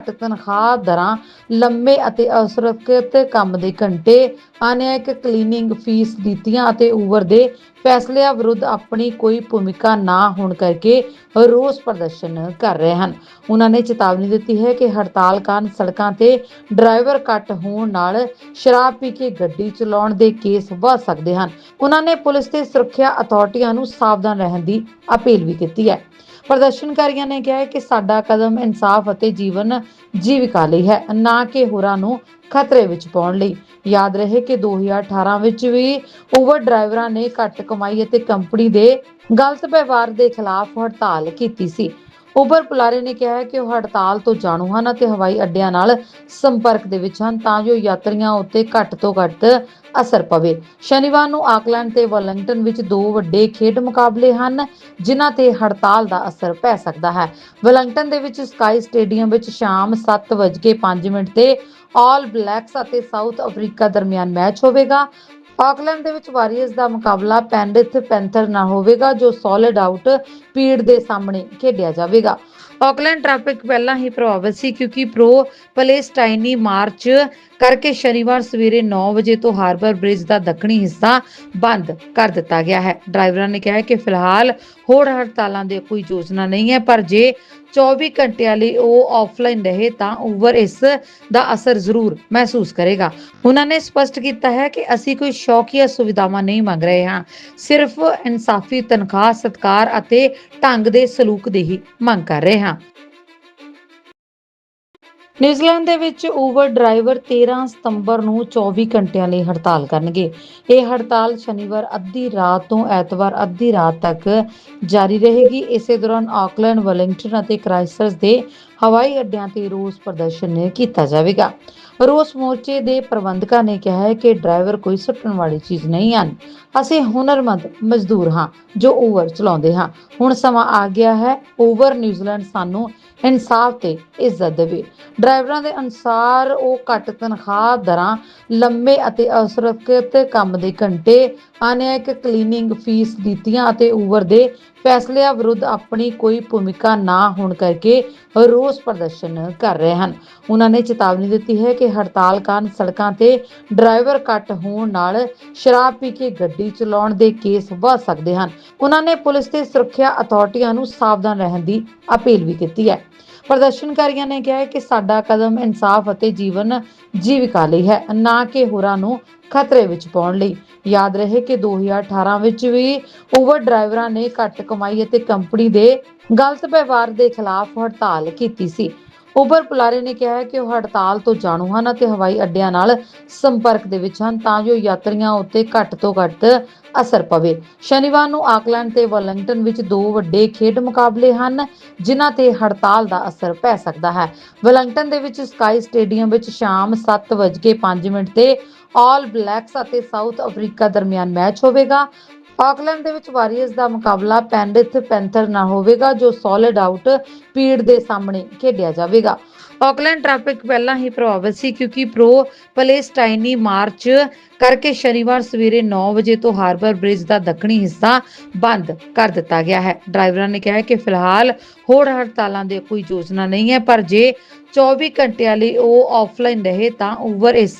ਘੱਟ ਤਨਖਾਹ ਦਰਾਂ ਲੰਮੇ ਅਤੇ ਅਸੁਰੱਖਿਅਤ ਕੰਮ ਦੇ ਘੰਟੇ ਅਨਿਆਇਕ ਕਲੀਨਿੰਗ ਫੀਸ ਨੀਤੀਆਂ ਅਤੇ ਉਬਰ ਦੇ ਫੈਸਲਿਆਂ ਵਿਰੁੱਧ ਆਪਣੀ ਕੋਈ ਭੂਮਿਕਾ ਨਾ ਹੋਣ ਕਰਕੇ ਰੋਸ ਪ੍ਰਦਰਸ਼ਨ ਕਰ ਰਹੇ ਹਨ। ਉਹਨਾਂ ਨੇ ਚੇਤਾਵਨੀ ਦਿੱਤੀ ਹੈ ਕਿ ਹੜਤਾਲ ਕਾਰਨ ਸੜਕਾਂ ਤੇ ਡਰਾਈਵਰ ਘੱਟ ਹੋਣ ਨਾਲ ਸ਼ਰਾਬ ਪੀ ਕੇ ਗੱਡੀ ਚਲਾਉਣ ਦੇ ਕੇਸ ਵੱਧ ਸਕਦੇ ਹਨ। ਉਹਨਾਂ ਨੇ ਪੁਲਿਸ ਤੇ ਸੁਰੱਖਿਆ ਅਥਾਰਟੀਆਂ ਨੂੰ ਸਾਵਧਾਨ ਰਹਿਣ ਦੀ ਅਪੀਲ ਵੀ ਕੀਤੀ ਹੈ। ਪ੍ਰਦਰਸ਼ਨਕਾਰੀਆਂ ਨੇ ਕਿਹਾ ਕਿ ਸਾਡਾ ਕਦਮ ਇਨਸਾਫ ਅਤੇ ਜੀਵਨ ਜੀਵਿਕਾ ਲਈ ਹੈ, ਨਾ ਕਿ ਹੋਰਾਂ ਨੂੰ ਖਤਰੇ ਵਿੱਚ ਪਾਉਣ ਲਈ। ਯਾਦ ਰਹੇ ਕਿ 2018 ਵਿੱਚ ਵੀ ਉਬਰ ਡਰਾਈਵਰਾਂ ਨੇ ਘੱਟ ਕਮਾਈ ਅਤੇ ਕੰਪਨੀ ਦੇ ਗਲਤ ਵਿਵਹਾਰ ਦੇ ਖਿਲਾਫ ਹੜਤਾਲ ਕੀਤੀ ਸੀ। ਉਬਰ ਪੁਲਾਰੇ ਨੇ ਕਿਹਾ ਹੈ ਕਿ ਉਹ ਹੜਤਾਲ ਤੋਂ ਜਾਣੂ ਹਨ ਅਤੇ ਹਵਾਈ ਅੱਡਿਆਂ ਨਾਲ ਸੰਪਰਕ ਦੇ ਵਿੱਚ ਹਨ ਤਾਂ ਜੋ ਯਾਤਰੀਆਂ ਉੱਤੇ ਘੱਟ ਤੋਂ ਘੱਟ ਅਸਰ ਪਵੇ। ਸ਼ਨੀਵਾਰ ਨੂੰ ਆਕਲੈਂਡ ਤੇ ਵੈਲਿੰਗਟਨ ਵਿੱਚ ਦੋ ਵੱਡੇ ਖੇਡ ਮੁਕਾਬਲੇ ਹਨ, ਜਿਨ੍ਹਾਂ ਤੇ ਹੜਤਾਲ ਦਾ ਅਸਰ ਪੈ ਸਕਦਾ ਹੈ। ਵੈਲਿੰਗਟਨ ਦੇ ਵਿੱਚ ਸਕਾਈ ਸਟੇਡੀਅਮ ਵਿੱਚ ਸ਼ਾਮ 7:05 ਮਿੰਟ ਤੇ ਆਲ ਬਲੈਕਸ ਅਤੇ ਸਾਊਥ ਅਫਰੀਕਾ ਦਰਮਿਆਨ ਮੈਚ ਹੋਵੇਗਾ। ਆਕਲੈਂਡ ਦੇ ਵਿੱਚ ਵਾਰੀਅਰਸ ਦਾ ਮੁਕਾਬਲਾ ਪੈਂਡਿਥ ਪੈਂਥਰ ਨਾਲ ਹੋਵੇਗਾ, ਜੋ ਸੋਲਿਡ ਆਊਟ ਪੀੜ ਦੇ ਸਾਹਮਣੇ ਖੇਡਿਆ ਜਾਵੇਗਾ। ਆਕਲੈਂਡ ਟ੍ਰੈਫਿਕ ਪਹਿਲਾਂ ਹੀ ਪ੍ਰਭਾਵਿਤ ਸੀ ਕਿਉਂਕਿ ਪ੍ਰੋ ਪਲੇਸਟਾਈਨੀ ਮਾਰਚ ਕਰਕੇ ਸ਼ਨੀਵਾਰ ਸਵੇਰੇ 9 ਵਜੇ ਤੋਂ ਹਾਰਬਰ ਬ੍ਰਿਜ ਦਾ ਦੱਖਣੀ ਹਿੱਸਾ ਬੰਦ ਕਰ ਦਿੱਤਾ ਗਿਆ ਹੈ। ਡਰਾਈਵਰਾਂ ਨੇ ਕਿਹਾ ਕਿ ਫਿਲਹਾਲ ਹੋਰ ਹੜਤਾਲਾਂ ਦੀ ਕੋਈ ਯੋਜਨਾ ਨਹੀਂ ਹੈ, ਪਰ ਜੇ 24 ਘੰਟਿਆਂ ਲਈ ਉਹ ਆਫਲਾਈਨ ਰਹੇ ਤਾਂ ਉਬਰ ਇਸ ਦਾ ਅਸਰ ਜ਼ਰੂਰ ਮਹਿਸੂਸ ਕਰੇਗਾ। ਉਹਨਾਂ ਨੇ ਸਪਸ਼ਟ ਕੀਤਾ ਹੈ ਕਿ ਅਸੀਂ ਕੋਈ ਸ਼ੌਕੀਆ ਸੁਵਿਧਾਵਾਂ ਨਹੀਂ ਮੰਗ ਰਹੇ ਹਾਂ। ਸਿਰਫ ਇਨਸਾਫੀ, ਤਨਖਾਹ, ਸਤਕਾਰ ਅਤੇ ਢੰਗ ਦੇ ਸਲੂਕ ਦੀ ਹੀ ਮੰਗ ਕਰ ਰਹੇ ਹਾਂ। ਨਿਊਜ਼ੀਲੈਂਡ ਦੇ ਵਿੱਚ ਉਬਰ ਡਰਾਈਵਰ 13 ਸਤੰਬਰ ਨੂੰ 24 ਘੰਟਿਆਂ ਲਈ ਹੜਤਾਲ ਕਰਨਗੇ। ਇਹ ਹੜਤਾਲ ਸ਼ਨੀਵਾਰ ਅੱਧੀ ਰਾਤ ਤੋਂ ਐਤਵਾਰ ਅੱਧੀ ਰਾਤ ਤੱਕ ਜਾਰੀ ਰਹੇਗੀ। ਇਸੇ ਦੌਰਾਨ ਆਕਲੈਂਡ ਵੈਲਿੰਗਟਨ ਅਤੇ ਕ੍ਰਾਈਸਟਚਰਚ ਦੇ ਹਵਾਈ ਅੱਡਿਆਂ ਤੇ ਰੋਸ ਪ੍ਰਦਰਸ਼ਨ ਕੀਤਾ ਜਾਵੇਗਾ। ਰੋਸ ਮੋਰਚੇ ਦੇ ਪ੍ਰਬੰਧਕਾਂ ਨੇ ਕਿਹਾ ਹੈ ਕਿ ਡਰਾਈਵਰ ਕੋਈ ਸੁੱਟਣ ਵਾਲੀ ਚੀਜ਼ ਨਹੀਂ ਹਨ। ਅਸੀਂ ਹੁਨਰਮੰਦ ਮਜ਼ਦੂਰ ਹਾਂ ਜੋ ਓਵਰ ਚਲਾਉਂਦੇ ਹਾਂ। ਹੁਣ ਸਮਾਂ ਆ ਗਿਆ ਹੈ ਓਵਰ ਨਿਊਜ਼ੀਲੈਂਡ ਸਾਨੂੰ ਇਨਸਾਫ ਤੇ ਇੱਜ਼ਤ ਦੇਵੇ। ਡਰਾਈਵਰਾਂ ਦੇ ਅਨੁਸਾਰ ਉਹ ਘੱਟ ਤਨਖਾਹ ਦਰਾਂ, ਲੰਮੇ ਅਤੇ ਅਸੁਰੱਖਿਅਤ ਕੰਮ ਦੇ ਘੰਟੇ ਅਨਿਆਇਕ ਕਲੀਨਿੰਗ ਫੀਸ ਨੀਤੀਆਂ ਅਤੇ ਉਬਰ ਦੇ ਫੈਸਲਿਆਂ ਵਿਰੁੱਧ ਆਪਣੀ ਕੋਈ ਭੂਮਿਕਾ ਨਾ ਹੋਣ ਕਰਕੇ ਰੋਸ ਪ੍ਰਦਰਸ਼ਨ ਕਰ ਰਹੇ ਹਨ। ਉਹਨਾਂ ਨੇ ਚੇਤਾਵਨੀ ਦਿੱਤੀ ਹੈ ਕਿ ਹੜਤਾਲ ਕਾਰਨ ਸੜਕਾਂ ਤੇ ਡਰਾਈਵਰ ਘੱਟ ਹੋਣ ਨਾਲ ਸ਼ਰਾਬ ਪੀ ਕੇ ਗੱਡੀ ਚਲਾਉਣ ਦੇ ਕੇਸ ਵੱਧ ਸਕਦੇ ਹਨ। ਉਹਨਾਂ ਨੇ ਪੁਲਿਸ ਤੇ ਸੁਰੱਖਿਆ ਅਥਾਰਟੀਆਂ ਨੂੰ ਸਾਵਧਾਨ ਰਹਿਣ ਦੀ ਅਪੀਲ ਵੀ ਕੀਤੀ ਹੈ। ਪ੍ਰਦਰਸ਼ਨਕਾਰੀਆਂ ਨੇ ਕਿਹਾ ਕਿ ਸਾਡਾ ਕਦਮ ਇਨਸਾਫ ਅਤੇ ਜੀਵਨ ਜੀਵਿਕਾ ਲਈ ਹੈ, ਨਾ ਕਿ ਹੋਰਾਂ ਨੂੰ ਖਤਰੇ ਵਿੱਚ ਪਾਉਣ ਲਈ। ਯਾਦ ਰਹੇ ਕਿ 2018 ਵਿੱਚ ਵੀ ਉਬਰ ਡਰਾਈਵਰਾਂ ਨੇ ਘੱਟ ਕਮਾਈ ਅਤੇ ਕੰਪਨੀ ਦੇ ਗਲਤ ਵਿਵਹਾਰ ਦੇ ਖਿਲਾਫ ਹੜਤਾਲ ਕੀਤੀ ਸੀ। ਉਬਰ ਪੁਲਾਰੇ ਨੇ ਕਿਹਾ ਹੈ ਕਿ ਉਹ ਹੜਤਾਲ ਤੋਂ ਜਾਣੂ ਹਨ ਅਤੇ ਹਵਾਈ ਅੱਡਿਆਂ ਨਾਲ ਸੰਪਰਕ ਦੇ ਵਿੱਚ ਹਨ ਤਾਂ ਜੋ ਯਾਤਰੀਆਂ ਉੱਤੇ ਘੱਟ ਤੋਂ ਘੱਟ ਅਸਰ ਪਵੇ। ਸ਼ਨੀਵਾਰ ਨੂੰ ਆਕਲੈਂਡ ਤੇ ਵੈਲਿੰਗਟਨ ਵਿੱਚ ਦੋ ਵੱਡੇ ਖੇਡ ਮੁਕਾਬਲੇ ਹਨ, ਜਿਨ੍ਹਾਂ ਤੇ ਹੜਤਾਲ ਦਾ ਅਸਰ ਪੈ ਸਕਦਾ ਹੈ। ਵੈਲਿੰਗਟਨ ਦੇ ਵਿੱਚ ਸਕਾਈ ਸਟੇਡੀਅਮ ਵਿੱਚ ਸ਼ਾਮ 7:05 ਮਿੰਟ ਤੇ ਆਲ ਬਲੈਕਸ ਅਤੇ ਸਾਊਥ ਅਫਰੀਕਾ ਦਰਮਿਆਨ ਮੈਚ ਹੋਵੇਗਾ। ਆਕਲੈਂਡ ਦੇ ਵਿੱਚ ਵਾਰੀਅਰਸ ਦਾ ਮੁਕਾਬਲਾ ਪੈਂਡਿਥ ਪੈਂਥਰ ਨਾਲ ਹੋਵੇਗਾ, ਜੋ ਸੋਲਿਡ ਆਊਟ ਪੀੜ ਦੇ ਸਾਹਮਣੇ ਖੇਡਿਆ ਜਾਵੇਗਾ। ਆਕਲੈਂਡ ਟ੍ਰੈਫਿਕ ਪਹਿਲਾਂ ਹੀ ਪ੍ਰਭਾਵਿਤ ਸੀ ਕਿਉਂਕਿ ਪ੍ਰੋ ਪਲੇਸਟਾਈਨੀ ਮਾਰਚ ਕਰਕੇ ਸ਼ਨੀਵਾਰ ਸਵੇਰੇ 9 ਵਜੇ ਤੋਂ ਹਾਰਬਰ ਬ੍ਰਿਜ ਦਾ ਦੱਖਣੀ ਹਿੱਸਾ ਬੰਦ ਕਰ ਦਿੱਤਾ ਗਿਆ ਹੈ। ਡਰਾਈਵਰਾਂ ਨੇ ਕਿਹਾ ਕਿ ਫਿਲਹਾਲ ਹੋਰ ਹੜਤਾਲਾਂ ਦੀ ਕੋਈ ਯੋਜਨਾ ਨਹੀਂ ਹੈ, ਪਰ ਜੇ 24 ਘੰਟਿਆਂ ਲਈ ਉਹ ਆਫਲਾਈਨ ਰਹੇ ਤਾਂ ਉਬਰ ਇਸ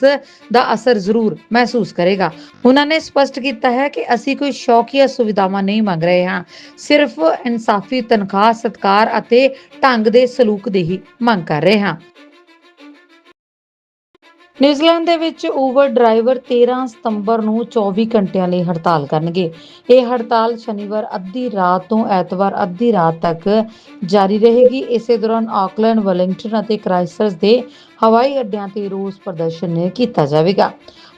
ਦਾ ਅਸਰ ਜ਼ਰੂਰ ਮਹਿਸੂਸ ਕਰੇਗਾ। ਉਹਨਾਂ ਨੇ ਸਪਸ਼ਟ ਕੀਤਾ ਹੈ ਕਿ ਅਸੀਂ ਕੋਈ ਸ਼ੌਕੀਆ ਸੁਵਿਧਾਵਾਂ ਨਹੀਂ ਮੰਗ ਰਹੇ ਹਾਂ। ਸਿਰਫ ਇਨਸਾਫੀ, ਤਨਖਾਹ, ਸਤਕਾਰ ਅਤੇ ਢੰਗ ਦੇ ਸਲੂਕ ਦੀ ਹੀ ਮੰਗ ਕਰ ਰਹੇ ਹਾਂ। ਨਿਊਜ਼ੀਲੈਂਡ ਦੇ ਵਿੱਚ ਉਬਰ ਡਰਾਈਵਰ 13 ਸਤੰਬਰ ਨੂੰ 24 ਘੰਟਿਆਂ ਲਈ ਹੜਤਾਲ ਕਰਨਗੇ। ਇਹ ਹੜਤਾਲ ਸ਼ਨੀਵਾਰ ਅੱਧੀ ਰਾਤ ਤੋਂ ਐਤਵਾਰ ਅੱਧੀ ਰਾਤ ਤੱਕ ਜਾਰੀ ਰਹੇਗੀ। ਇਸੇ ਦੌਰਾਨ ਆਕਲੈਂਡ ਵੈਲਿੰਗਟਨ ਅਤੇ ਕ੍ਰਾਈਸਟਚਰਚ ਦੇ ਹਵਾਈ ਅੱਡਿਆਂ ਤੇ ਰੋਸ ਪ੍ਰਦਰਸ਼ਨ ਕੀਤਾ ਜਾਵੇਗਾ।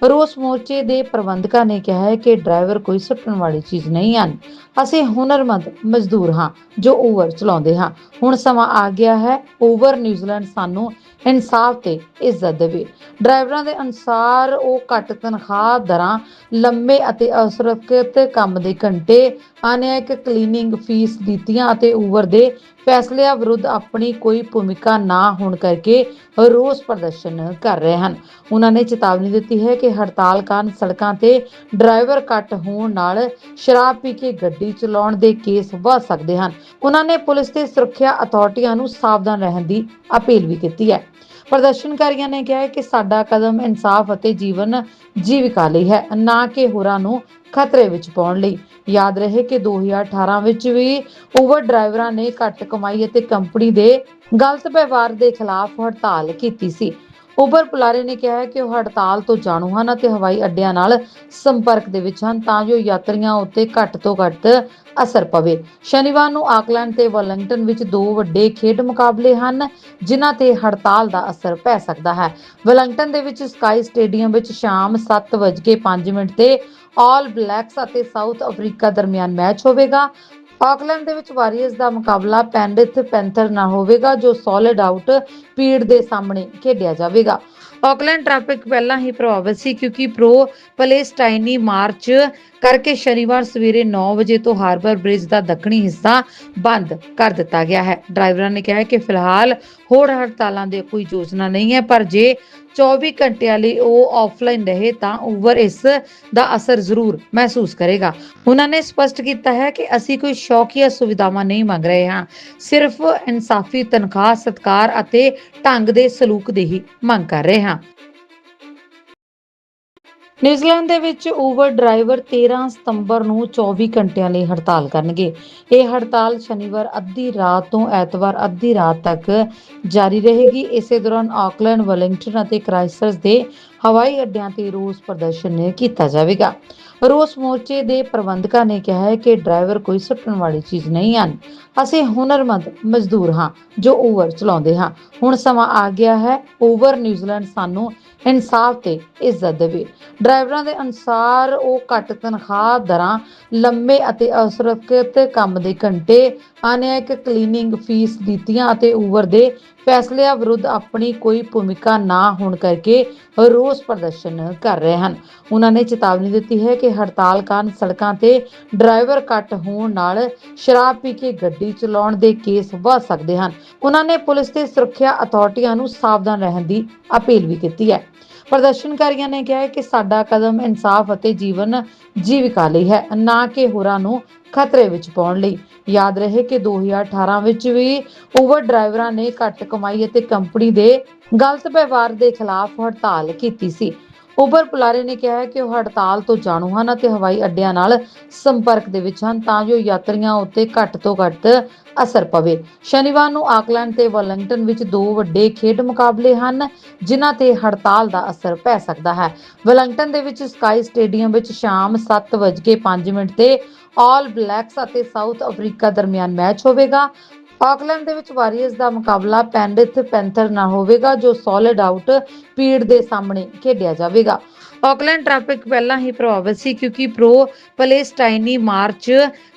ਰੋਸ ਮੋਰਚੇ ਦੇ ਪ੍ਰਬੰਧਕਾਂ ਨੇ ਕਿਹਾ ਹੈ ਕਿ ਡਰਾਈਵਰ ਕੋਈ ਸੁੱਟਣ ਵਾਲੀ ਚੀਜ਼ ਨਹੀਂ ਹਨ। ਅਸੀਂ ਹੁਨਰਮੰਦ ਮਜ਼ਦੂਰ ਹਾਂ ਜੋ ਓਵਰ ਚਲਾਉਂਦੇ ਹਾਂ। ਹੁਣ ਸਮਾਂ ਆ ਗਿਆ ਹੈ ਓਵਰ ਨਿਊਜ਼ੀਲੈਂਡ ਸਾਨੂੰ ਇਨਸਾਫ ਤੇ ਇੱਜ਼ਤ ਦੇਵੇ। ਡਰਾਈਵਰਾਂ ਦੇ ਅਨੁਸਾਰ ਉਹ ਘੱਟ ਤਨਖਾਹ ਦਰਾਂ, ਲੰਮੇ ਅਤੇ ਅਸੁਰੱਖਿਅਤ ਕੰਮ ਦੇ ਘੰਟੇ ਅਨਿਆਇਕ ਕਲੀਨਿੰਗ ਫੀਸ ਨੀਤੀਆਂ ਅਤੇ ਉਬਰ ਦੇ ਫੈਸਲਿਆਂ ਵਿਰੁੱਧ ਆਪਣੀ ਕੋਈ ਭੂਮਿਕਾ ਨਾ ਹੋਣ ਕਰਕੇ ਰੋਸ ਪ੍ਰਦਰਸ਼ਨ ਕਰ ਰਹੇ ਹਨ। ਉਹਨਾਂ ਨੇ ਚੇਤਾਵਨੀ ਦਿੱਤੀ ਹੈ ਕਿ ਹੜਤਾਲ ਕਾਰਨ ਸੜਕਾਂ ਤੇ ਡਰਾਈਵਰ ਘੱਟ ਹੋਣ ਨਾਲ ਸ਼ਰਾਬ ਪੀ ਕੇ ਗੱਡੀ ਚਲਾਉਣ ਦੇ ਕੇਸ ਵੱਧ ਸਕਦੇ ਹਨ। ਉਹਨਾਂ ਨੇ ਪੁਲਿਸ ਤੇ ਸੁਰੱਖਿਆ ਅਥਾਰਟੀਆਂ ਨੂੰ ਸਾਵਧਾਨ ਰਹਿਣ ਦੀ ਅਪੀਲ ਵੀ ਕੀਤੀ ਹੈ। ਪ੍ਰਦਰਸ਼ਨਕਾਰੀਆਂ ਨੇ ਕਿਹਾ ਕਿ ਸਾਡਾ ਕਦਮ ਇਨਸਾਫ ਅਤੇ ਜੀਵਨ ਜੀਵਿਕਾ ਲਈ ਹੈ, ਨਾ ਕਿ ਹੋਰਾਂ ਨੂੰ ਖਤਰੇ ਵਿੱਚ ਪਾਉਣ ਲਈ। ਯਾਦ ਰਹੇ ਕਿ 2018 ਵਿੱਚ ਵੀ ਉਬਰ ਡਰਾਈਵਰਾਂ ਨੇ ਘੱਟ ਕਮਾਈ ਅਤੇ ਕੰਪਨੀ ਦੇ ਗਲਤ ਵਿਵਹਾਰ ਦੇ ਖਿਲਾਫ ਹੜਤਾਲ ਕੀਤੀ ਸੀ। ਉਬਰ ਪੁਲਾਰੇ ਨੇ ਕਿਹਾ ਹੈ ਕਿ ਉਹ ਹੜਤਾਲ ਤੋਂ ਜਾਣੂ ਹਨ ਅਤੇ ਹਵਾਈ ਅੱਡਿਆਂ ਨਾਲ ਸੰਪਰਕ ਦੇ ਵਿੱਚ ਹਨ ਤਾਂ ਜੋ ਯਾਤਰੀਆਂ ਉੱਤੇ ਘੱਟ ਤੋਂ ਘੱਟ ਅਸਰ ਪਵੇ। ਸ਼ਨੀਵਾਰ ਨੂੰ ਆਕਲੈਂਡ ਤੇ ਵੈਲਿੰਗਟਨ ਵਿੱਚ ਦੋ ਵੱਡੇ ਖੇਡ ਮੁਕਾਬਲੇ ਹਨ, ਜਿਨ੍ਹਾਂ ਤੇ ਹੜਤਾਲ ਦਾ ਅਸਰ ਪੈ ਸਕਦਾ ਹੈ। ਵੈਲਿੰਗਟਨ ਦੇ ਵਿੱਚ ਸਕਾਈ ਸਟੇਡੀਅਮ ਵਿੱਚ ਸ਼ਾਮ 7:05 ਮਿੰਟ ਤੇ ਆਲ ਬਲੈਕਸ ਅਤੇ ਸਾਊਥ ਅਫਰੀਕਾ ਦਰਮਿਆਨ ਮੈਚ ਹੋਵੇਗਾ। ਆਕਲੈਂਡ ਦੇ ਵਿੱਚ ਵਾਰੀਅਰਸ ਦਾ ਮੁਕਾਬਲਾ ਪੈਂਡਿਥ ਪੈਂਥਰ ਨਾਲ ਹੋਵੇਗਾ, ਜੋ ਸੋਲਿਡ ਆਊਟ ਪੀੜ ਦੇ ਸਾਹਮਣੇ ਖੇਡਿਆ ਜਾਵੇਗਾ। ਆਕਲੈਂਡ ਟ੍ਰੈਫਿਕ ਪਹਿਲਾਂ ਹੀ ਪ੍ਰਭਾਵਿਤ ਸੀ ਕਿਉਂਕਿ ਪ੍ਰੋ ਪਲੇਸਟਾਈਨੀ ਮਾਰਚ ਕਰਕੇ ਸ਼ਨੀਵਾਰ ਸਵੇਰੇ 9 ਵਜੇ ਤੋਂ ਹਾਰਬਰ ਬ੍ਰਿਜ ਦਾ ਦੱਖਣੀ ਹਿੱਸਾ ਬੰਦ ਕਰ ਦਿੱਤਾ ਗਿਆ ਹੈ। ਡਰਾਈਵਰਾਂ ਨੇ ਕਿਹਾ ਕਿ ਫਿਲਹਾਲ ਹੋਰ ਹੜਤਾਲਾਂ ਦੀ ਕੋਈ ਯੋਜਨਾ ਨਹੀਂ ਹੈ, ਪਰ ਜੇ 24 ਘੰਟਿਆਂ ਲਈ ਉਹ ਆਫਲਾਈਨ ਰਹੇ ਤਾਂ ਉਬਰ ਇਸ ਦਾ ਅਸਰ ਜ਼ਰੂਰ ਮਹਿਸੂਸ ਕਰੇਗਾ। ਉਹਨਾਂ ਨੇ ਸਪਸ਼ਟ ਕੀਤਾ ਹੈ ਕਿ ਅਸੀਂ ਕੋਈ ਸ਼ੌਕੀਆ ਸੁਵਿਧਾਵਾਂ ਨਹੀਂ ਮੰਗ ਰਹੇ ਹਾਂ। ਸਿਰਫ ਇਨਸਾਫੀ, ਤਨਖਾਹ, ਸਤਕਾਰ ਅਤੇ ਢੰਗ ਦੇ ਸਲੂਕ ਦੀ ਹੀ ਮੰਗ ਕਰ ਰਹੇ ਹਾਂ। ਨਿਊਜ਼ੀਲੈਂਡ ਦੇ ਵਿੱਚ ਉਬਰ ਡਰਾਈਵਰ 13 ਸਤੰਬਰ ਨੂੰ 24 ਘੰਟਿਆਂ ਲਈ ਹੜਤਾਲ ਕਰਨਗੇ। ਇਹ ਹੜਤਾਲ ਸ਼ਨੀਵਾਰ ਅੱਧੀ ਰਾਤ ਤੋਂ ਐਤਵਾਰ ਅੱਧੀ ਰਾਤ ਤੱਕ ਜਾਰੀ ਰਹੇਗੀ। ਇਸੇ ਦੌਰਾਨ ਆਕਲੈਂਡ ਵੈਲਿੰਗਟਨ ਅਤੇ ਕ੍ਰਾਈਸਟਚਰਚ ਦੇ ਹਵਾਈ ਅੱਡਿਆਂ ਤੇ ਰੋਸ ਪ੍ਰਦਰਸ਼ਨ ਕੀਤਾ ਜਾਵੇਗਾ। ਰੋਸ ਮੋਰਚੇ ਦੇ ਪ੍ਰਬੰਧਕਾਂ ਨੇ ਕਿਹਾ ਹੈ ਕਿ ਡਰਾਈਵਰ ਕੋਈ ਸੁੱਟਣ ਵਾਲੀ ਚੀਜ਼ ਨਹੀਂ ਹਨ। ਅਸੀਂ ਹੁਨਰਮੰਦ ਮਜ਼ਦੂਰ ਹਾਂ ਜੋ ਓਵਰ ਚਲਾਉਂਦੇ ਹਾਂ। ਹੁਣ ਸਮਾਂ ਆ ਗਿਆ ਹੈ ਓਵਰ ਨਿਊਜ਼ੀਲੈਂਡ ਸਾਨੂੰ ਇਨਸਾਫ ਤੇ ਇੱਜ਼ਤ ਦੇਵੇ। ਡਰਾਈਵਰਾਂ ਦੇ ਅਨੁਸਾਰ ਉਹ ਘੱਟ ਤਨਖਾਹ ਦਰਾਂ, ਲੰਮੇ ਅਤੇ ਅਸੁਰੱਖਿਅਤ ਕੰਮ ਦੇ ਘੰਟੇ ਅਨਿਆਇਕ ਕਲੀਨਿੰਗ ਫੀਸ ਨੀਤੀਆਂ ਅਤੇ ਉਬਰ ਦੇ ਫੈਸਲਿਆਂ ਵਿਰੁੱਧ ਆਪਣੀ ਕੋਈ ਭੂਮਿਕਾ ਨਾ ਹੋਣ ਕਰਕੇ ਰੋਸ ਪ੍ਰਦਰਸ਼ਨ ਕਰ ਰਹੇ ਹਨ। ਉਹਨਾਂ ਨੇ ਚੇਤਾਵਨੀ ਦਿੱਤੀ ਹੈ ਕਿ ਹੜਤਾਲ ਕਾਰਨ ਸੜਕਾਂ ਤੇ ਡਰਾਈਵਰ ਘੱਟ ਹੋਣ ਨਾਲ ਸ਼ਰਾਬ ਪੀ ਕੇ ਗੱਡੀ ਚਲਾਉਣ ਦੇ ਕੇਸ ਵੱਧ ਸਕਦੇ ਹਨ। ਉਹਨਾਂ ਨੇ ਪੁਲਿਸ ਤੇ ਸੁਰੱਖਿਆ ਅਥਾਰਟੀਆਂ ਨੂੰ ਸਾਵਧਾਨ ਰਹਿਣ ਦੀ ਅਪੀਲ ਵੀ ਕੀਤੀ ਹੈ। ਪ੍ਰਦਰਸ਼ਨਕਾਰੀਆਂ ਨੇ ਕਿਹਾ ਹੈ ਕਿ ਸਾਡਾ ਕਦਮ ਇਨਸਾਫ ਅਤੇ ਜੀਵਨ ਜੀਵਿਕਾ ਲਈ ਹੈ, ਨਾ ਕਿ ਹੋਰਾਂ ਨੂੰ ਖਤਰੇ ਵਿੱਚ ਪਾਉਣ ਲਈ। ਯਾਦ ਰਹੇ ਕਿ 2018 ਵਿੱਚ ਵੀ ਉਬਰ ਡਰਾਈਵਰਾਂ ਨੇ ਘੱਟ ਕਮਾਈ ਅਤੇ ਕੰਪਨੀ ਦੇ ਗਲਤ ਵਿਵਹਾਰ ਦੇ ਖਿਲਾਫ ਹੜਤਾਲ ਕੀਤੀ ਸੀ। ਉਬਰ ਪੁਲਾਰੇ ਨੇ ਕਿਹਾ ਹੈ ਕਿ ਉਹ ਹੜਤਾਲ ਤੋਂ ਜਾਣੂ ਹਨ ਅਤੇ ਹਵਾਈ ਅੱਡਿਆਂ ਨਾਲ ਸੰਪਰਕ ਦੇ ਵਿੱਚ ਹਨ ਤਾਂ ਜੋ ਯਾਤਰੀਆਂ ਉੱਤੇ ਘੱਟ ਤੋਂ ਘੱਟ ਅਸਰ ਪਵੇ। ਸ਼ਨੀਵਾਰ ਨੂੰ ਆਕਲੈਂਡ ਤੇ ਵੈਲਿੰਗਟਨ ਵਿੱਚ ਦੋ ਵੱਡੇ ਖੇਡ ਮੁਕਾਬਲੇ ਹਨ, ਜਿਨ੍ਹਾਂ ਤੇ ਹੜਤਾਲ ਦਾ ਅਸਰ ਪੈ ਸਕਦਾ ਹੈ। ਵੈਲਿੰਗਟਨ ਦੇ ਵਿੱਚ ਸਕਾਈ ਸਟੇਡੀਅਮ ਵਿੱਚ ਸ਼ਾਮ 7:05 ਮਿੰਟ ਤੇ ਆਲ ਬਲੈਕਸ ਅਤੇ ਸਾਊਥ ਅਫਰੀਕਾ ਦਰਮਿਆਨ ਮੈਚ ਹੋਵੇਗਾ। ਆਕਲੈਂਡ ਦੇ ਵਿੱਚ ਵਾਰੀਅਰਸ ਦਾ ਮੁਕਾਬਲਾ ਪੈਂਡਿਥ ਪੈਂਥਰ ਨਾਲ ਹੋਵੇਗਾ, ਜੋ ਸੋਲਿਡ ਆਊਟ ਪੀੜ ਦੇ ਸਾਹਮਣੇ ਖੇਡਿਆ ਜਾਵੇਗਾ। ਆਕਲੈਂਡ ਟ੍ਰੈਫਿਕ ਪਹਿਲਾਂ ਹੀ ਪ੍ਰਭਾਵਿਤ ਸੀ ਕਿਉਂਕਿ ਪ੍ਰੋ ਪਲੇਸਟਾਈਨੀ ਮਾਰਚ